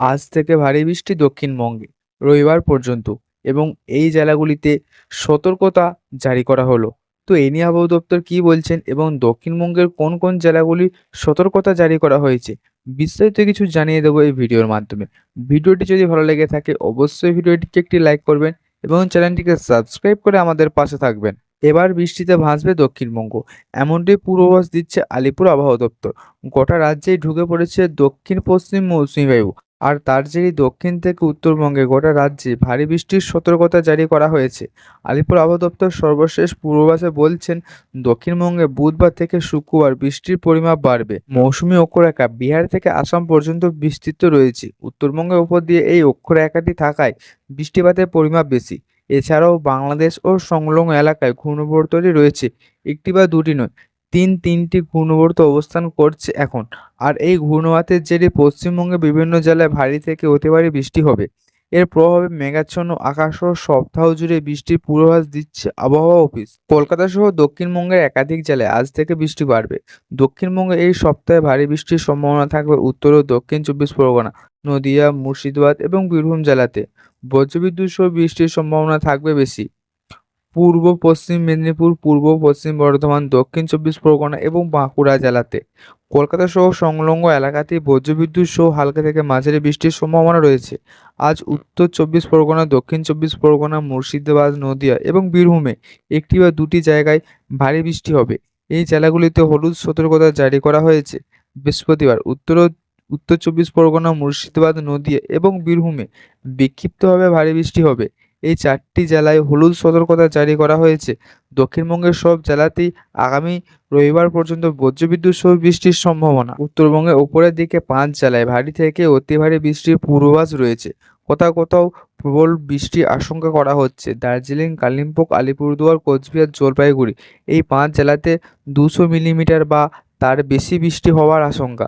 আজ থেকে ভারী বৃষ্টি দক্ষিণবঙ্গে, রবিবার পর্যন্ত এবং এই জেলাগুলিতে সতর্কতা জারি করা হলো। তো এ নিয়ে আবহাওয়া দপ্তর কী বলছেন এবং দক্ষিণবঙ্গের কোন কোন জেলাগুলি সতর্কতা জারি করা হয়েছে, বিস্তারিত কিছু জানিয়ে দেবো এই ভিডিওর মাধ্যমে। ভিডিওটি যদি ভালো লেগে থাকে, অবশ্যই ভিডিওটিকে একটি লাইক করবেন এবং চ্যানেলটিকে সাবস্ক্রাইব করে আমাদের পাশে থাকবেন। এবার বৃষ্টিতে ভাসবে দক্ষিণবঙ্গ, এমনটি পূর্বাভাস দিচ্ছে আলিপুর আবহাওয়া দপ্তর। গোটা রাজ্যেই ঢুকে পড়েছে দক্ষিণ পশ্চিম মৌসুমী বায়ু আর তার জেরেই দক্ষিণ থেকে উত্তরবঙ্গে গোটা রাজ্যে ভারী বৃষ্টির সতর্কতা জারি করা হয়েছে। আলিপুর আবহাওয়া দপ্তর সর্বশেষ পূর্বাভাসে বলছেন, দক্ষিণবঙ্গে বুধবার থেকে শুক্রবার বৃষ্টির পরিমাপ বাড়বে। মৌসুমি অক্ষরেখা বিহার থেকে আসাম পর্যন্ত বিস্তৃত রয়েছে। উত্তরবঙ্গের উপর দিয়ে এই অক্ষরেখাটি থাকায় বৃষ্টিপাতের পরিমাপ বেশি। এছাড়াও বাংলাদেশ ও সংলগ্ন এলাকায় ঘূর্ণিবর্তটি রয়েছে। একটি বা দুটি নয় তিন তিনটি ঘূর্ণিবর্ত অবস্থান করছে এখন। আর এই ঘূর্ণিবাতের জেরে পশ্চিমবঙ্গের বিভিন্ন জেলায় ভারী থেকে অতি ভারী বৃষ্টি হবে। এর প্রভাবে মেঘাচ্ছন্ন আকাশ সহ সপ্তাহ জুড়ে বৃষ্টির পূর্বাভাস দিচ্ছে আবহাওয়া অফিস। কলকাতা সহ দক্ষিণবঙ্গের একাধিক জেলায় আজ থেকে বৃষ্টি বাড়বে। দক্ষিণবঙ্গে এই সপ্তাহে ভারী বৃষ্টির সম্ভাবনা থাকবে উত্তর ও দক্ষিণ চব্বিশ পরগনা, নদিয়া, মুর্শিদাবাদ এবং বীরভূম জেলাতে। বজ্রবিদ্যুৎ সহ বৃষ্টির সম্ভাবনা থাকবে বেশি। পূর্ব, পশ্চিম মেদিনীপুর, পূর্ব, পশ্চিম বর্ধমান, দক্ষিণ চব্বিশ পরগনা এবং বাঁকুড়া জেলাতে। কলকাতা সহ সংলগ্ন এলাকাতে বজ্রবিদ্যুৎ সহ হালকা থেকে মাঝারি বৃষ্টির সম্ভাবনা রয়েছে। আজ উত্তর চব্বিশ পরগনা, দক্ষিণ চব্বিশ পরগনা, মুর্শিদাবাদ, নদিয়া এবং বীরভূমে একটি বা দুটি জায়গায় ভারী বৃষ্টি হবে। এই জেলাগুলিতে হলুদ সতর্কতা জারি করা হয়েছে। বৃহস্পতিবার উত্তর উত্তর চব্বিশ পরগনা, মুর্শিদাবাদ, নদিয়া এবং বীরভূমে বিক্ষিপ্তভাবে ভারী বৃষ্টি হবে। এই চারটি জেলায় হলুদ সতর্কতা জারি করা হয়েছে। দক্ষিণবঙ্গের সব জেলাতেই আগামী রবিবার পর্যন্ত বজ্রবিদ্যুৎ সহ বৃষ্টির সম্ভাবনা। উত্তরবঙ্গের ওপরের দিকে পাঁচ জেলায় ভারী থেকে অতি ভারী বৃষ্টির পূর্বাভাস রয়েছে। কোথাও কোথাও প্রবল বৃষ্টির আশঙ্কা করা হচ্ছে। দার্জিলিং, কালিম্পং, আলিপুরদুয়ার, কোচবিহার, জলপাইগুড়ি এই পাঁচ জেলাতে দুশো মিলিমিটার বা তার বেশি বৃষ্টি হওয়ার আশঙ্কা।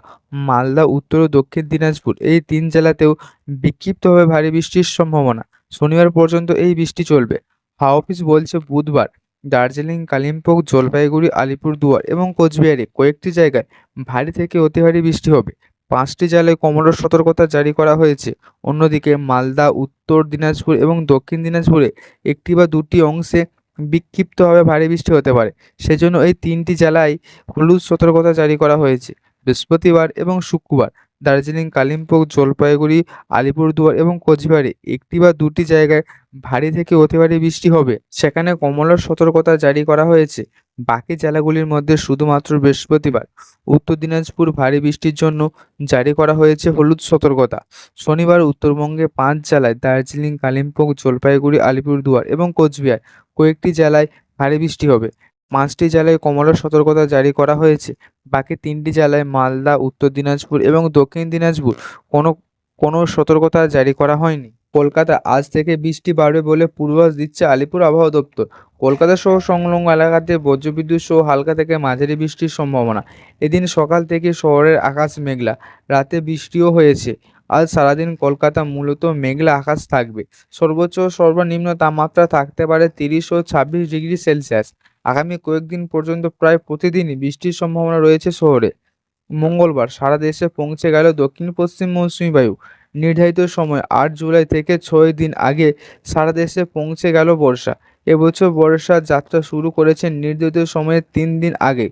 মালদা, উত্তর ও দক্ষিণ দিনাজপুর এই তিন জেলাতেও বিক্ষিপ্তভাবে ভারী বৃষ্টির সম্ভাবনা। শনিবার পর্যন্ত এই বৃষ্টি চলবে। হাওয়া অফিস বলছে বুধবার দার্জিলিং, কালিম্পং, জলপাইগুড়ি, আলিপুরদুয়ার এবং কোচবিহারে কয়েকটি জায়গায় ভারী থেকে অতি ভারী বৃষ্টি হবে। পাঁচটি জেলায় কমলার সতর্কতা জারি করা হয়েছে। অন্যদিকে মালদা, উত্তর দিনাজপুর এবং দক্ষিণ দিনাজপুরে একটি বা দুটি অংশে বিক্ষিপ্তভাবে ভারী বৃষ্টি হতে পারে। সেজন্য এই তিনটি জেলায় হলুদ সতর্কতা জারি করা হয়েছে। বৃহস্পতিবার এবং শুক্রবার দার্জিলিং, কালিম্পং, জলপাইগুড়ি, আলিপুরদুয়ার এবং কোচবিহারে একটি বা দুটি জায়গায় ভারী থেকে অতি ভারী বৃষ্টি হবে। সেখানে কমলার সতর্কতা জারি করা হয়েছে। বাকি জেলাগুলির মধ্যে শুধুমাত্র বৃহস্পতিবার। উত্তর দিনাজপুর ভারী বৃষ্টির জন্য জারি করা হয়েছে হলুদ সতর্কতা। শনিবার উত্তরবঙ্গে পাঁচ জেলায় দার্জিলিং, কালিম্পং, জলপাইগুড়ি, আলিপুরদুয়ার এবং কোচবিহার কয়েকটি জেলায় ভারী বৃষ্টি হবে। পাঁচটি জেলায় কমলার সতর্কতা জারি করা হয়েছে। বাকি তিনটি জেলায় মালদা, উত্তর দিনাজপুর এবং দক্ষিণ দিনাজপুর কোনো কোনো সতর্কতা জারি করা হয়নি। কলকাতা আজ থেকে বৃষ্টি বাড়বে বলে পূর্বাভাস দিচ্ছে আলিপুর আবহাওয়া দপ্তর। কলকাতা সহ সংলগ্ন এলাকাতে বজ্রবিদ্যুৎ সহ হালকা থেকে মাঝারি বৃষ্টির সম্ভাবনা। এদিন সকাল থেকে শহরের আকাশ মেঘলা, রাতে বৃষ্টিও হয়েছে। আজ সারাদিন কলকাতা মূলত মেঘলা আকাশ থাকবে। সর্বোচ্চ সর্বনিম্ন তাপমাত্রা থাকতে পারে তিরিশ ও ছাব্বিশ ডিগ্রি সেলসিয়াস। আগামী কয়েকদিন পর্যন্ত প্রায় প্রতিদিনই বৃষ্টির সম্ভাবনা রয়েছে শহরে। মঙ্গলবার সারা দেশে পৌঁছে গেল দক্ষিণ পশ্চিম মৌসুমী বায়ু। নির্ধারিত সময় আট জুলাই থেকে ছয় দিন আগে সারা দেশে পৌঁছে গেল বর্ষা। এবছর বর্ষার যাত্রা শুরু করেছে নির্ধারিত সময়ের তিন দিন আগে।